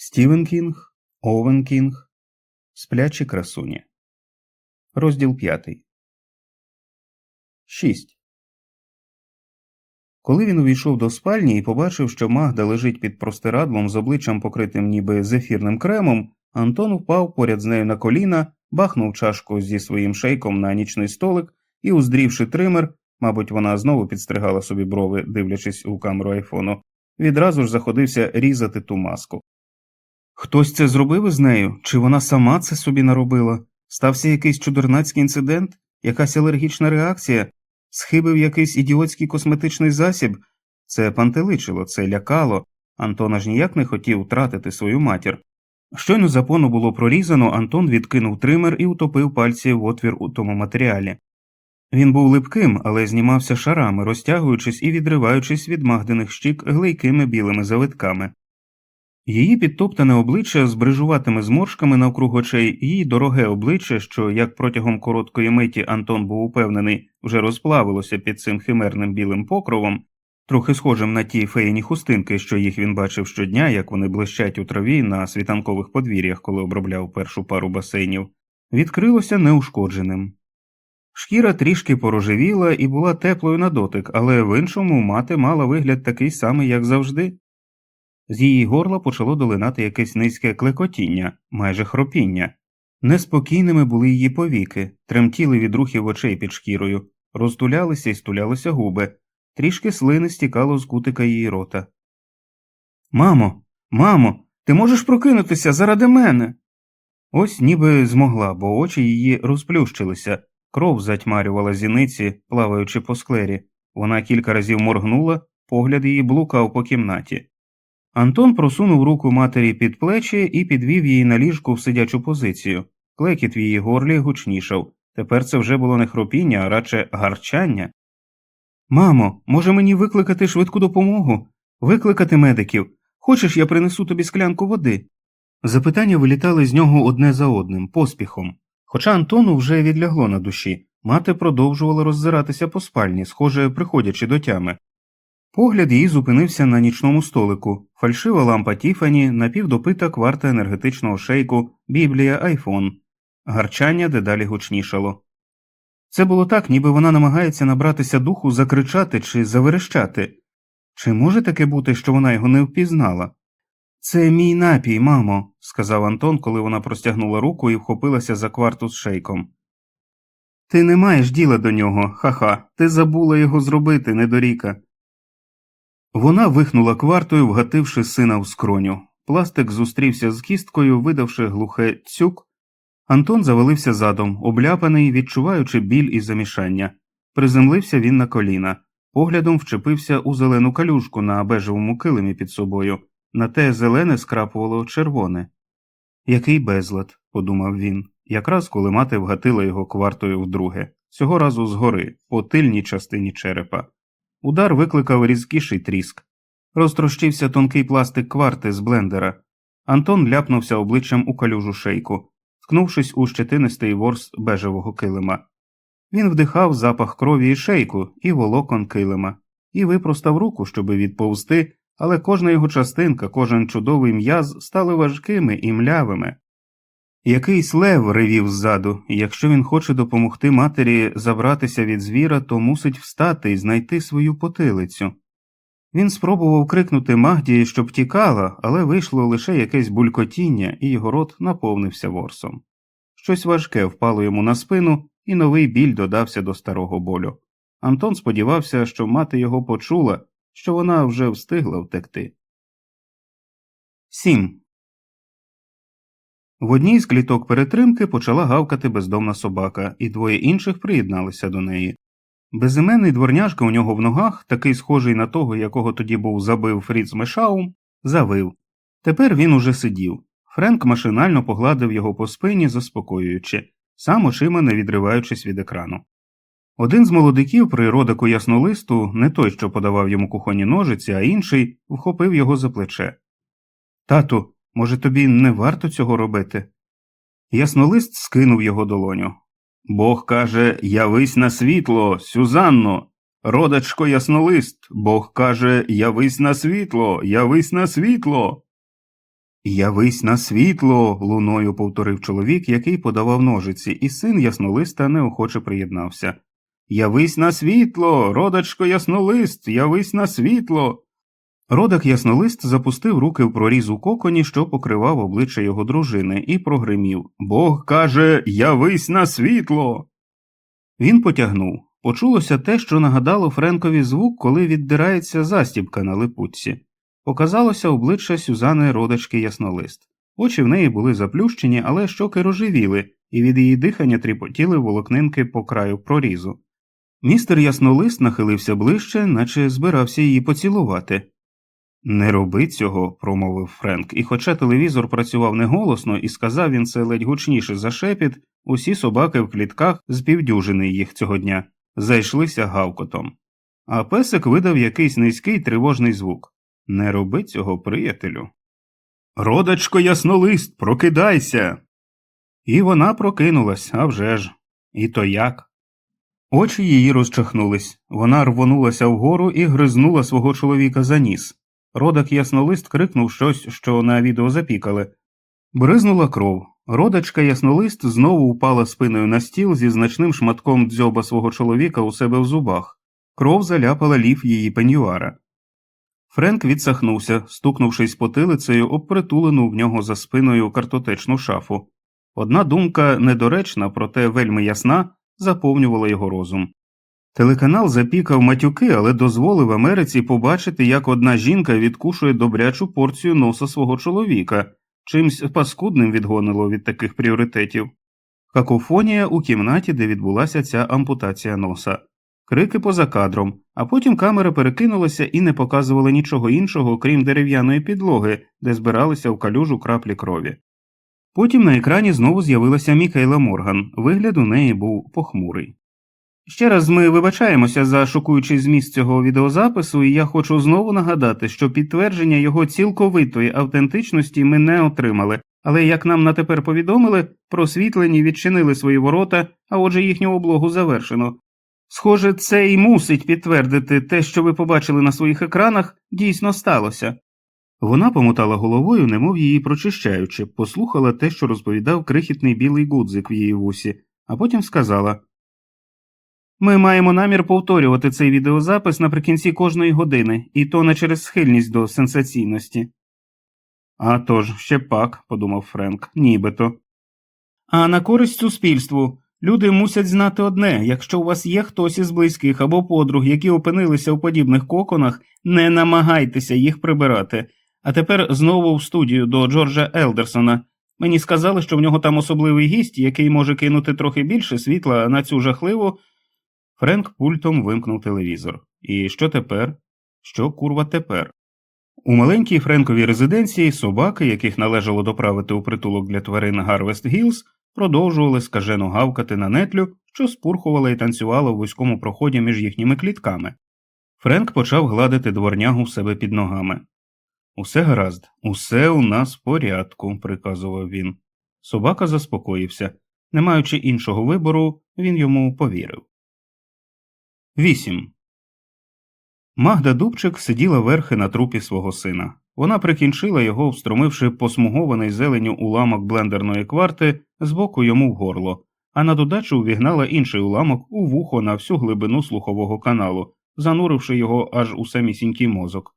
Стівен Кінг, Овен Кінг, Сплячі красуні. Розділ п'ятий. Шість. Коли він увійшов до спальні і побачив, що Магда лежить під простирадлом з обличчям покритим ніби зефірним кремом, Антон впав поряд з нею на коліна, бахнув чашку зі своїм шейком на нічний столик і, уздрівши тример, мабуть, вона знову підстригала собі брови, дивлячись у камеру айфону, відразу ж заходився різати ту маску. Хтось це зробив із нею, чи вона сама це собі наробила? Стався якийсь чудернацький інцидент, якась алергічна реакція, схибив якийсь ідіотський косметичний засіб? Це пантеличило, це лякало. Антон аж ніяк не хотів втратити свою матір. Щойно запону було прорізано, Антон відкинув тример і утопив пальці в отвір у тому матеріалі. Він був липким, але знімався шарами, розтягуючись і відриваючись від магдених щік глейкими білими завитками. Її підтоптане обличчя з брижуватими зморшками навкруг очей, її дороге обличчя, що, як протягом короткої миті Антон був упевнений, вже розплавилося під цим химерним білим покровом, трохи схожим на ті феїні хустинки, що їх він бачив щодня, як вони блищать у траві на світанкових подвір'ях, коли обробляв першу пару басейнів, відкрилося неушкодженим. Шкіра трішки порожевіла і була теплою на дотик, але в іншому мати мала вигляд такий самий, як завжди. З її горла почало долинати якесь низьке клекотіння, майже хропіння. Неспокійними були її повіки, тремтіли від рухів очей під шкірою, розтулялися і стулялися губи, трішки слини стікало з кутика її рота. Мамо, мамо, ти можеш прокинутися заради мене. Ось ніби змогла, бо очі її розплющилися, кров затьмарювала зіниці, плаваючи по склері. Вона кілька разів моргнула, погляд її блукав по кімнаті. Антон просунув руку матері під плечі і підвів її на ліжку в сидячу позицію. Клекіт в її горлі гучнішав. Тепер це вже було не хропіння, а радше гарчання. Мамо, може мені викликати швидку допомогу? Викликати медиків. Хочеш, я принесу тобі склянку води? Запитання вилітали з нього одне за одним, поспіхом. Хоча Антону вже відлягло на душі, мати продовжувала роззиратися по спальні, схоже, приходячи до тями. Погляд її зупинився на нічному столику, фальшива лампа Тіфані, напівдопита кварта енергетичного шейку, біблія, айфон. Гарчання дедалі гучнішало. Це було так, ніби вона намагається набратися духу закричати чи заверещати. Чи може таке бути, що вона його не впізнала? Це мій напій, мамо, сказав Антон, коли вона простягнула руку і вхопилася за кварту з шейком. Ти не маєш діла до нього, ха-ха, ти забула його зробити, недоріка. Вона вихнула квартою, вгативши сина в скроню. Пластик зустрівся з кісткою, видавши глухе цюк. Антон завалився задом, обляпаний, відчуваючи біль і замішання. Приземлився він на коліна, поглядом вчепився у зелену калюшку на бежевому килимі під собою. На те зелене скрапувало червоне. Який безлад, подумав він, якраз коли мати вгатила його квартою вдруге, цього разу згори, по тильній частині черепа. Удар викликав різкіший тріск. Розтрощився тонкий пластик кварти з блендера. Антон ляпнувся обличчям у калюжу шейку, ткнувшись у щетинистий ворс бежевого килима. Він вдихав запах крові і шейку і волокон килима, і випростав руку, щоби відповзти, але кожна його частинка, кожен чудовий м'яз стали важкими і млявими. Якийсь лев ревів ззаду, і якщо він хоче допомогти матері забратися від звіра, то мусить встати і знайти свою потилицю. Він спробував крикнути Магді, щоб тікала, але вийшло лише якесь булькотіння, і його рот наповнився ворсом. Щось важке впало йому на спину, і новий біль додався до старого болю. Антон сподівався, що мати його почула, що вона вже встигла втекти. 7. В одній з кліток перетримки почала гавкати бездомна собака, і двоє інших приєдналися до неї. Безіменний дворняжка у нього в ногах, такий схожий на того, якого тоді був забив Фріц Мешаум, завив. Тепер він уже сидів. Френк машинально погладив його по спині, заспокоюючи, сам очима не відриваючись від екрану. Один з молодиків при родику яснолисту, не той, що подавав йому кухонні ножиці, а інший, вхопив його за плече. Тату, може, тобі не варто цього робити? Яснолист скинув його долоню. Бог каже Явись на світло, Сюзанно. Родачко яснолист. Бог каже Явись на світло, явись на світло. Явись на світло. луною повторив чоловік, який подавав ножиці, і син яснолиста неохоче приєднався. Явись на світло, родачко яснолист, явись на світло. Родак яснолист запустив руки в проріз у коконі, що покривав обличчя його дружини, і прогримів Бог каже Явись на світло. Він потягнув. Почулося те, що нагадало Френкові звук, коли віддирається застібка на липутці. Показалося обличчя Сюзани родачки яснолист. Очі в неї були заплющені, але щоки рожевіли, і від її дихання тріпотіли волокнинки по краю прорізу. Містер яснолист нахилився ближче, наче збирався її поцілувати. Не роби цього, промовив Френк, і хоча телевізор працював неголосно і сказав він це ледь гучніше за шепіт, усі собаки в клітках з півдюжини їх цього дня зайшлися гавкотом. А песик видав якийсь низький тривожний звук. Не роби цього, приятелю. Родачко яснолист, прокидайся. І вона прокинулась, а вже ж. І то як? Очі її розчахнулись. Вона рвонулася вгору і гризнула свого чоловіка за ніс. Родак яснолист крикнув щось, що на відео запікали. Бризнула кров. Родачка яснолист знову впала спиною на стіл зі значним шматком дзьоба свого чоловіка у себе в зубах. Кров заляпала ліф її пенюара. Френк відсахнувся, стукнувшись потилицею об притулену в нього за спиною картотечну шафу. Одна думка недоречна, проте вельми ясна, заповнювала його розум. Телеканал запікав матюки, але дозволив Америці побачити, як одна жінка відкушує добрячу порцію носа свого чоловіка, чимсь паскудним відгонило від таких пріоритетів. Какофонія у кімнаті, де відбулася ця ампутація носа, крики поза кадром, а потім камера перекинулася і не показувала нічого іншого, крім дерев'яної підлоги, де збиралися в калюжу краплі крові. Потім на екрані знову з'явилася Мікейла Морган, вигляд у неї був похмурий. Ще раз ми вибачаємося за шокуючий зміст цього відеозапису, і я хочу знову нагадати, що підтвердження його цілковитої автентичності ми не отримали, але як нам на тепер повідомили, просвітлені відчинили свої ворота, а отже їхню облогу завершено. Схоже, це і мусить підтвердити те, що ви побачили на своїх екранах, дійсно сталося. Вона помотала головою, немов її прочищаючи, послухала те, що розповідав крихітний білий гудзик в її вусі, а потім сказала Ми маємо намір повторювати цей відеозапис наприкінці кожної години, і то не через схильність до сенсаційності. «А тож, ще пак, подумав Френк, нібито. А на користь суспільству. Люди мусять знати одне якщо у вас є хтось із близьких або подруг, які опинилися у подібних коконах, не намагайтеся їх прибирати. А тепер знову в студію до Джорджа Елдерсона. Мені сказали, що в нього там особливий гість, який може кинути трохи більше світла на цю жахливу. Френк пультом вимкнув телевізор. І що тепер? Що курва тепер? У маленькій Френковій резиденції собаки, яких належало доправити у притулок для тварин Гарвест Гілз, продовжували скажено гавкати на нетлю, що спурхувала і танцювала в вузькому проході між їхніми клітками. Френк почав гладити дворнягу в себе під ногами. Усе гаразд, усе у нас в порядку, приказував він. Собака заспокоївся. Не маючи іншого вибору, він йому повірив. 8. Магда Дубчик сиділа верхи на трупі свого сина. Вона прикінчила його, встромивши посмугований зеленю уламок блендерної кварти з боку йому в горло, а на додачу увігнала інший уламок у вухо на всю глибину слухового каналу, зануривши його аж у самісінький мозок.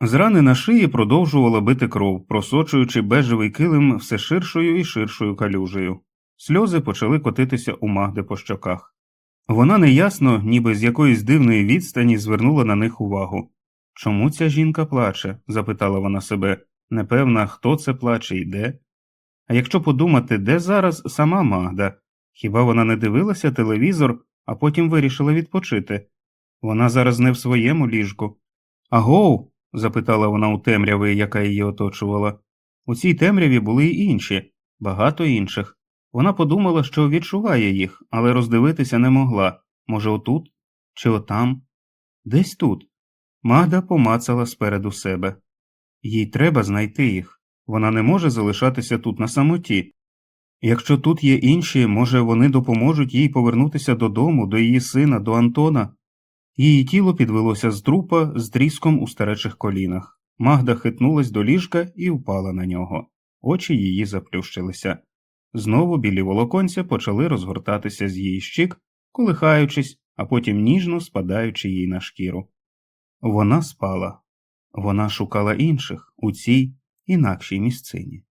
З рани на шиї продовжувала бити кров, просочуючи бежевий килим все ширшою і ширшою калюжею. Сльози почали котитися у Магди по щоках. Вона неясно, ніби з якоїсь дивної відстані звернула на них увагу. Чому ця жінка плаче? запитала вона себе, непевна, хто це плаче і де. А якщо подумати, де зараз сама Магда? Хіба вона не дивилася телевізор, а потім вирішила відпочити? Вона зараз не в своєму ліжку. Агоу. запитала вона у темряви, яка її оточувала. У цій темряві були й інші, багато інших. Вона подумала, що відчуває їх, але роздивитися не могла може, отут чи отам? Десь тут. Магда помацала спереду себе. Їй треба знайти їх. Вона не може залишатися тут на самоті. Якщо тут є інші, може, вони допоможуть їй повернутися додому, до її сина, до Антона. Її тіло підвелося з трупа з тріском у старечих колінах. Магда хитнулась до ліжка і впала на нього. Очі її заплющилися. Знову білі волоконця почали розгортатися з її щік, колихаючись, а потім ніжно спадаючи їй на шкіру. Вона спала. Вона шукала інших у цій інакшій місцині.